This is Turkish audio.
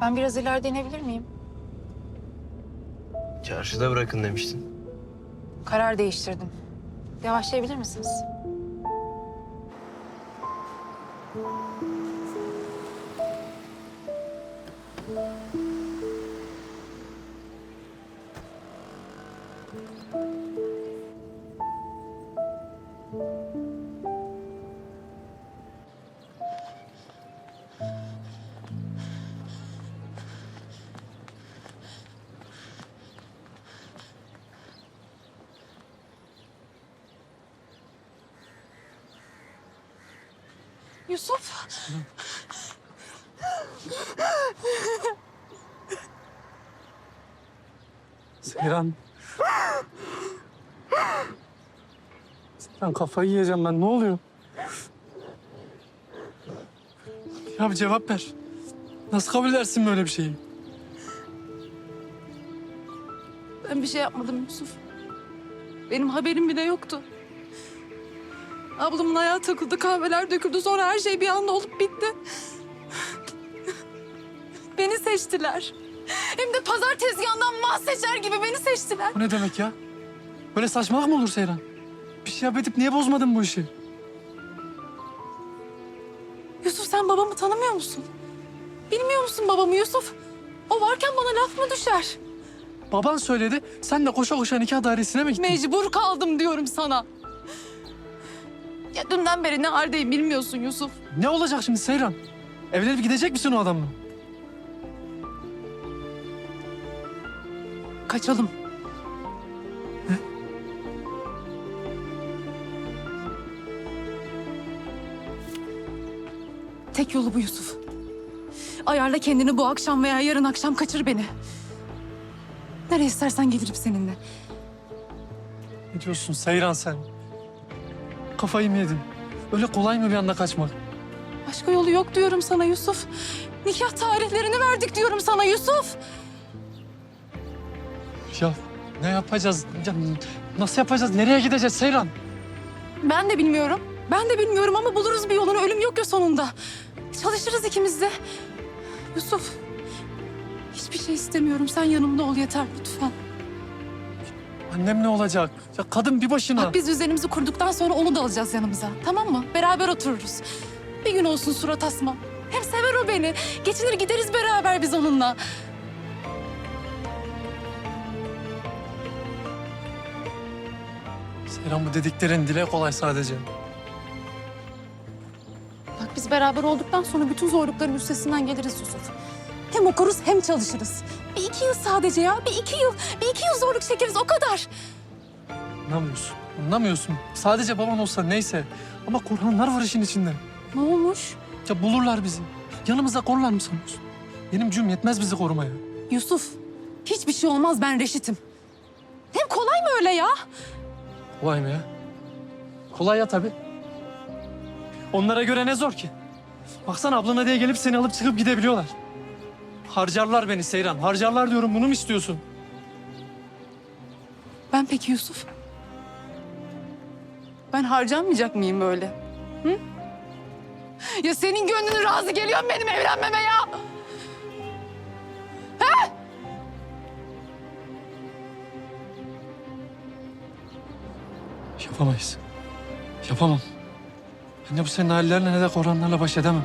Ben biraz ileride inebilir miyim? Çarşıda bırakın demiştin. Karar değiştirdim. Yavaşlayabilir misiniz? Yusuf. Seyran. Seyran kafayı yiyeceğim ben. Ne oluyor? Ya bir cevap ver. Nasıl kabul edersin böyle bir şeyi? Ben bir şey yapmadım Yusuf. Benim haberim bile yoktu. Ablamın ayağı takıldı, kahveler döküldü. Sonra her şey bir anda olup bitti. Beni seçtiler. Hem de pazar tezgahından mah seçer gibi beni seçtiler. Bu ne demek ya? Böyle saçmalık mı olur Seyran? Bir şey yap edip niye bozmadın bu işi? Yusuf sen babamı tanımıyor musun? Bilmiyor musun babamı Yusuf? O varken bana laf mı düşer? Baban söyledi. Sen de koşa koşa nikah dairesine mi gittin? Mecbur kaldım diyorum sana. Ya dünden beri ne haldeyim bilmiyorsun Yusuf. Ne olacak şimdi Seyran? Evlenip gidecek misin o adamla? Kaçalım. Tek yolu bu Yusuf. Ayarla kendini bu akşam veya yarın akşam kaçır beni. Nereye istersen gelirim seninle. Ne diyorsun Seyran sen? Kafayı mı yedin? Öyle kolay mı bir anda kaçmak? Başka yolu yok diyorum sana Yusuf. Nikah tarihlerini verdik diyorum sana Yusuf. Ya ne yapacağız? Ya, nasıl yapacağız? Nereye gideceğiz Seyran? Ben de bilmiyorum. Ben de bilmiyorum ama buluruz bir yolunu. Ölüm yok ya sonunda. Çalışırız ikimiz de. Yusuf, hiçbir şey istemiyorum. Sen yanımda ol yeter lütfen. Annem ne olacak? Ya kadın bir başına. Bak biz düzenimizi kurduktan sonra onu da alacağız yanımıza. Tamam mı? Beraber otururuz. Bir gün olsun surat asma. Hem sever o beni. Geçinir gideriz beraber biz onunla. Seyran bu dediklerin dile kolay sadece. Bak biz beraber olduktan sonra bütün zorlukların üstesinden geliriz Yusuf. Hem okuruz hem çalışırız. Bir iki yıl sadece ya. Bir iki yıl. Bir iki yıl zorluk çekeriz o kadar. Anlamıyorsun. Anlamıyorsun. Sadece baban olsa neyse. Ama Korhanlar var işin içinde. Ne olmuş? Ya bulurlar bizi. Yanımızda korurlar mı sanıyorsun? Benim cüm yetmez bizi korumaya. Yusuf, hiçbir şey olmaz ben reşitim. Hem kolay mı öyle ya? Kolay mı ya? Kolay ya tabii. Onlara göre ne zor ki? Baksana ablana diye gelip seni alıp çıkıp gidebiliyorlar. Harcarlar beni Seyran. Harcarlar diyorum bunu mu istiyorsun? Ben peki Yusuf? Ben harcanmayacak mıyım böyle? Hı? Ya senin gönlünün razı geliyor mu benim evlenmeme ya? Yapamayız. Yapamam. Ben de bu senin hallerine ne de Korhanlarla baş edemem.